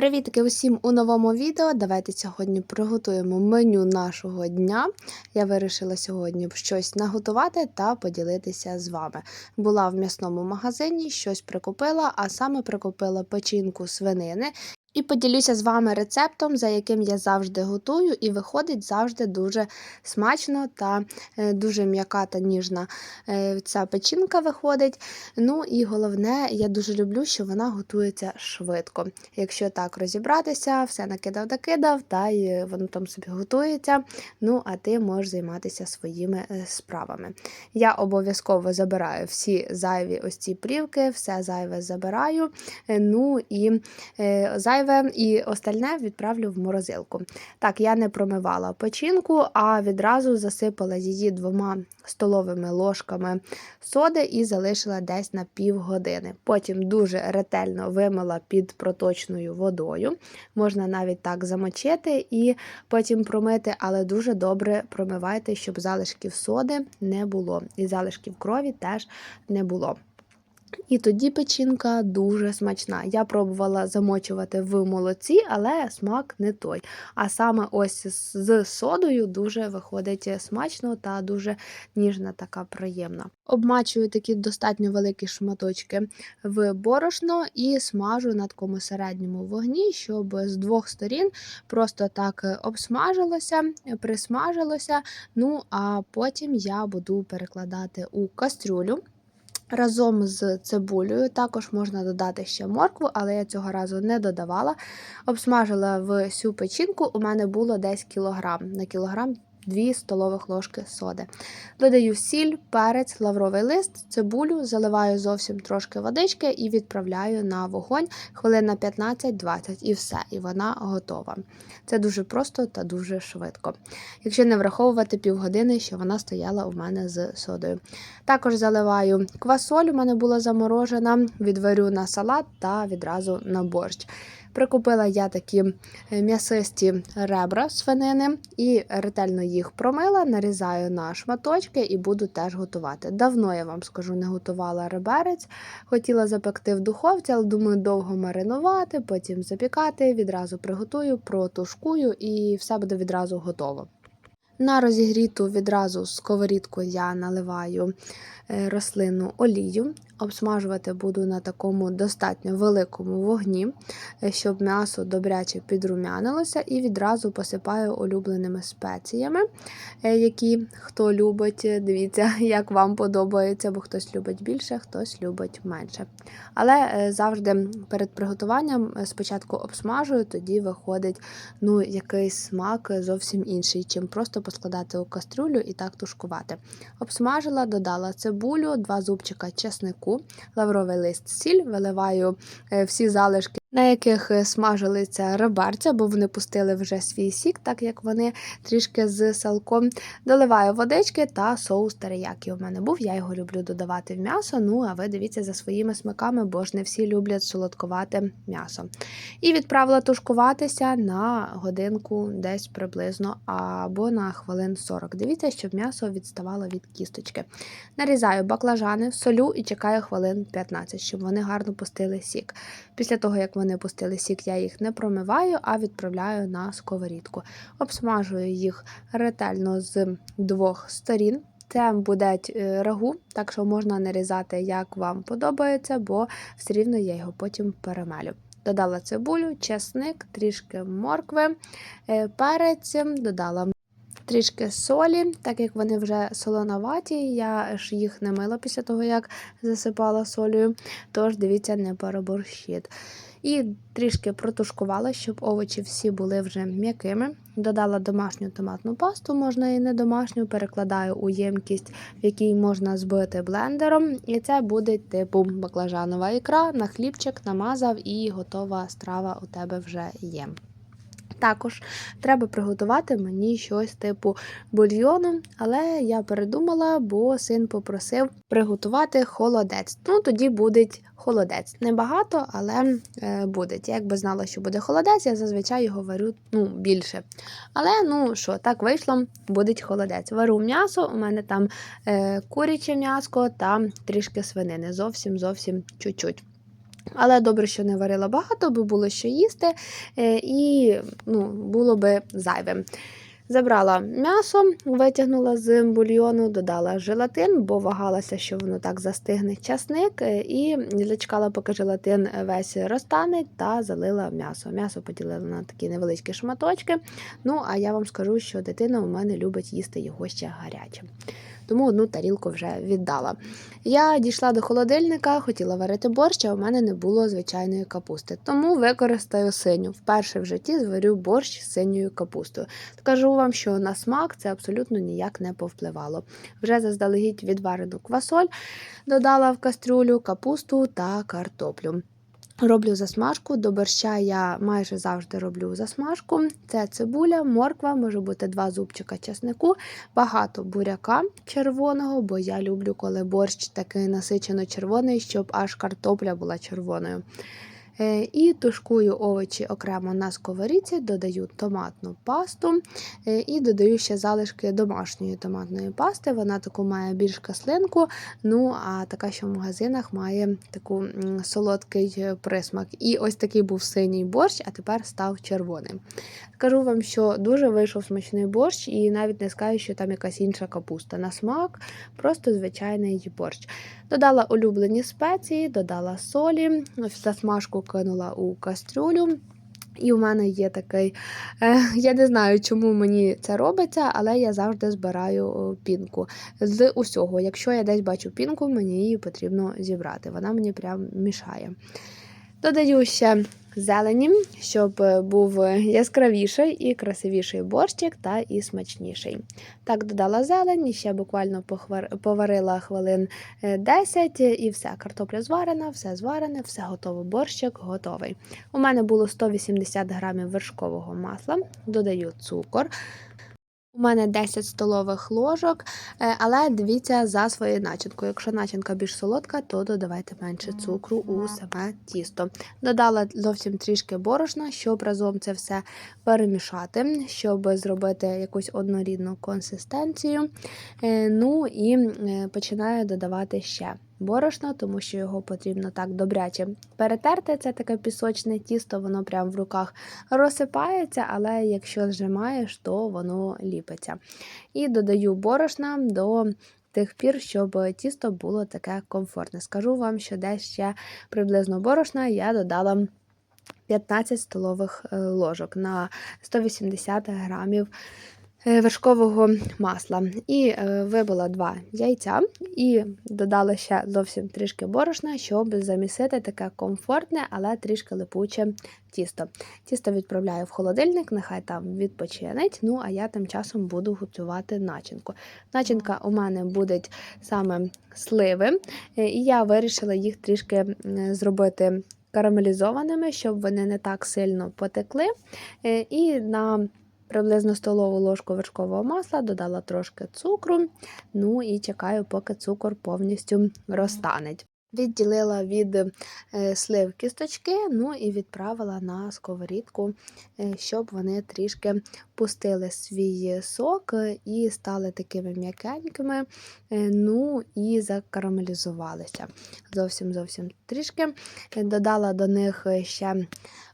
Привітки усім у новому відео. Давайте сьогодні приготуємо меню нашого дня. Я вирішила сьогодні щось наготувати та поділитися з вами. Була в м'ясному магазині, щось прикупила, а саме прикупила печінку свинини. І поділюся з вами рецептом, за яким я завжди готую, і виходить завжди дуже смачно та е, дуже м'яка та ніжна е, ця печінка виходить. Ну і головне, я дуже люблю, що вона готується швидко. Якщо так розібратися, все накидав-докидав, та й воно там собі готується. Ну, а ти можеш займатися своїми е, справами. Я обов'язково забираю всі зайві ось ці плівки, все зайве забираю. Ну і зайве зайве і остальне відправлю в морозилку. Так, я не промивала печінку, а відразу засипала її двома столовими ложками соди і залишила десь на півгодини. Потім дуже ретельно вимила під проточною водою. Можна навіть так замочити і потім промити, але дуже добре промивайте, щоб залишків соди не було. І залишків крові теж не було. І тоді печінка дуже смачна. Я пробувала замочувати в молоці, але смак не той. А саме ось з содою дуже виходить смачно та дуже ніжна, така приємна. Обмачую такі достатньо великі шматочки в борошно і смажу на такому середньому вогні, щоб з двох сторін просто так обсмажилося, присмажилося. Ну а потім я буду перекладати у кастрюлю. Разом з цибулею також можна додати ще моркву, але я цього разу не додавала. Обсмажила всю печінку, у мене було десь кілограм. На кілограм 2 столових ложки соди. Додаю сіль, перець, лавровий лист, цибулю, заливаю зовсім трошки водички і відправляю на вогонь хвилин на 15-20 і все, і вона готова. Це дуже просто та дуже швидко. Якщо не враховувати півгодини, що вона стояла у мене з содою. Також заливаю квасоль, у мене була заморожена, відварю на салат та відразу на борщ. Прикупила я такі е, м'ясисті ребра свинини і ретельно їх промила, нарізаю на шматочки і буду теж готувати. Давно я вам скажу, не готувала реберець. Хотіла запекти в духовці, але думаю, довго маринувати, потім запікати, відразу приготую, протушкую і все буде відразу готово. На розігріту відразу сковорідку я наливаю е, рослинну олію. Обсмажувати буду на такому достатньо великому вогні, е, щоб м'ясо добряче підрумянилося, і відразу посипаю улюбленими спеціями, е, які хто любить, дивіться, як вам подобається, бо хтось любить більше, хтось любить менше. Але завжди перед приготуванням спочатку обсмажую, тоді виходить ну, якийсь смак зовсім інший, чим просто поскладати у кастрюлю і так тушкувати. Обсмажила, додала цибулю, два зубчика чеснику, лавровий лист, сіль, виливаю е, всі залишки на яких е, смажилися реберця, бо вони пустили вже свій сік, так як вони трішки з салком. Доливаю водички та соус териякі у мене був. Я його люблю додавати в м'ясо. Ну, а ви дивіться за своїми смаками, бо ж не всі люблять солодкувате м'ясо. І відправила тушкуватися на годинку десь приблизно або на хвилин 40. Дивіться, щоб м'ясо відставало від кісточки. Нарізаю баклажани, солю і чекаю хвилин 15, щоб вони гарно пустили сік. Після того, як вони пустили сік, я їх не промиваю, а відправляю на сковорідку. Обсмажую їх ретельно з двох сторін. Це буде е, рагу, так що можна нарізати, як вам подобається, бо все рівно я його потім перемелю. Додала цибулю, чесник, трішки моркви, е, перець, додала трішки солі, так як вони вже солоноваті, я ж їх не мила після того, як засипала солею. Тож, дивіться, не переборщить. І трішки протушкувала, щоб овочі всі були вже м'якими. Додала домашню томатну пасту, можна і не домашню, перекладаю у ємкість, в якій можна збити блендером. І це буде типу баклажанова ікра, на хлібчик намазав і готова страва у тебе вже є. Також треба приготувати мені щось типу бульйону, але я передумала, бо син попросив приготувати холодець. Ну, тоді буде холодець. Небагато, але е, буде. Я якби знала, що буде холодець, я зазвичай його варю ну, більше. Але, ну що, так вийшло, буде холодець. Вару м'ясо, у мене там е, куряче м'яско та трішки свинини. Зовсім зовсім чуть-чуть. Але добре, що не варила багато, бо було що їсти, е, і ну, було би зайвим. Забрала м'ясо, витягнула з бульйону, додала желатин, бо вагалася, що воно так застигне часник, е, і зачекала, поки желатин весь розтане, та залила м'ясо. М'ясо поділила на такі невеличкі шматочки. Ну, а я вам скажу, що дитина у мене любить їсти його ще гарячим. Тому одну тарілку вже віддала. Я дійшла до холодильника, хотіла варити борщ, а у мене не було звичайної капусти. Тому використаю синю. Вперше в житті зварю борщ з синьою капустою. Скажу вам, що на смак це абсолютно ніяк не повпливало. Вже заздалегідь відварену квасоль, додала в кастрюлю капусту та картоплю. Роблю засмажку. До борща я майже завжди роблю засмажку. Це цибуля, морква, може бути два зубчика чеснику, багато буряка червоного, бо я люблю, коли борщ такий насичено червоний, щоб аж картопля була червоною. Е, І тушкую овочі окремо на сковорідці, додаю томатну пасту е, і додаю ще залишки домашньої томатної пасти. Вона таку має більш кислинку, ну а така, що в магазинах має таку солодкий е, присмак. І ось такий був синій борщ, а тепер став червоним. Скажу вам, що дуже вийшов смачний борщ, і навіть не скажу, що там якась інша капуста. На смак, просто звичайний борщ. Додала улюблені спеції, додала солі, засмажку кинула у кастрюлю. І в мене є такий, е, я не знаю, чому мені це робиться, але я завжди збираю пінку з усього. Якщо я десь бачу пінку, мені її потрібно зібрати. Вона мені прям мішає. Додаю ще зелені, щоб е, був яскравіший і красивіший борщик, та і смачніший. Так, додала зелень, і ще буквально поварила хвилин е, 10 і все. Картопля зварена, все зварене, все готово. Борщик готовий. У мене було 180 грамів вершкового масла, додаю цукор. У мене 10 столових ложок, е, але дивіться за своєю начинкою. Якщо начинка більш солодка, то додавайте менше цукру у саме тісто. Додала зовсім трішки борошна, щоб разом це все перемішати, щоб зробити якусь однорідну консистенцію. Е, Ну і е, починаю додавати ще борошно, тому що його потрібно так добряче перетерти. Це таке пісочне тісто, воно прямо в руках розсипається, але якщо зжимаєш, то воно ліпиться. І додаю борошна до тих пір, щоб тісто було таке комфортне. Скажу вам, що десь ще приблизно борошна я додала 15 столових е, ложок на 180 грамів вершкового масла. І е, вибила два яйця і додала ще зовсім трішки борошна, щоб замісити таке комфортне, але трішки липуче тісто. Тісто відправляю в холодильник, нехай там відпочинить. Ну, а я тим часом буду готувати начинку. Начинка у мене будуть саме сливи, е, і я вирішила їх трішки зробити карамелізованими, щоб вони не так сильно потекли. Е, І на приблизно столову ложку вершкового масла додала трошки цукру. Ну і чекаю, поки цукор повністю розтане. Відділила від е, слив кісточки, ну і відправила на сковорідку, е, щоб вони трішки пустили свій сок е, і стали такими м'якенькими, е, ну і закарамелізувалися. Зовсім зовсім трішки. Додала до них ще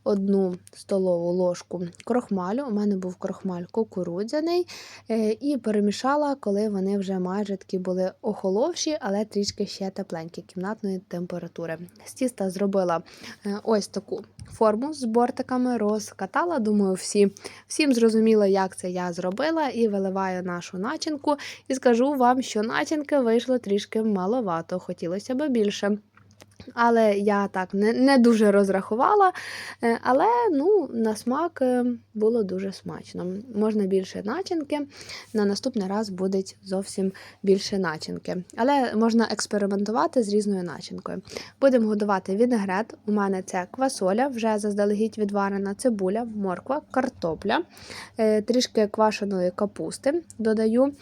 одну столову ложку крохмалю. У мене був крохмаль кукурудзяний, е, і перемішала, коли вони вже майже такі були охоловші, але трішки ще тепленькі кімнатної температури. З тіста зробила ось таку форму з бортиками, розкатала. Думаю, всі, всім зрозуміло, як це я зробила, і виливаю нашу начинку. І скажу вам, що начинки вийшло трішки маловато, хотілося б більше. Але я так не, не дуже розрахувала. Е, Але ну, на смак е, було дуже смачно. Можна більше начинки. На наступний раз буде зовсім більше начинки. Але можна експериментувати з різною начинкою. Будемо годувати вінегрет. У мене це квасоля, вже заздалегідь відварена цибуля, морква, картопля, е, трішки квашеної капусти додаю.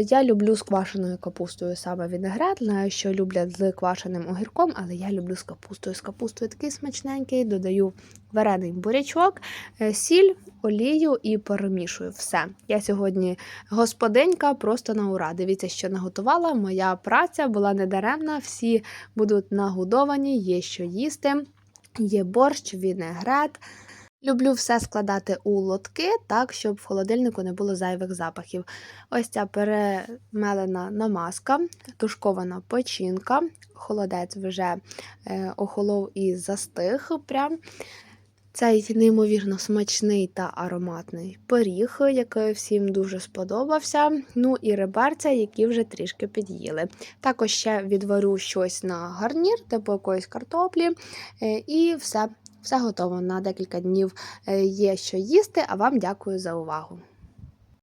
Я люблю з квашеною капустою саме вінегрет. Знаю, що люблять з квашеним огірком. Вам, але я люблю з капустою. З капустою такий смачненький, додаю варений бурячок, е, сіль, олію і перемішую все. Я сьогодні господинька просто на ура. Дивіться, що наготувала. Моя праця була недаремна, всі будуть нагодовані, є що їсти, є борщ, вінегрет. Люблю все складати у лотки, так, щоб в холодильнику не було зайвих запахів. Ось ця перемелена намазка, тушкована печінка, холодець вже е, охолов і застиг. Прям. Цей неймовірно смачний та ароматний пиріг, який всім дуже сподобався. Ну і реберця, які вже трішки під'їли. Також ще відварю щось на гарнір, типу якоїсь картоплі, е, і все. Все готово на декілька днів е, є що їсти. А вам дякую за увагу.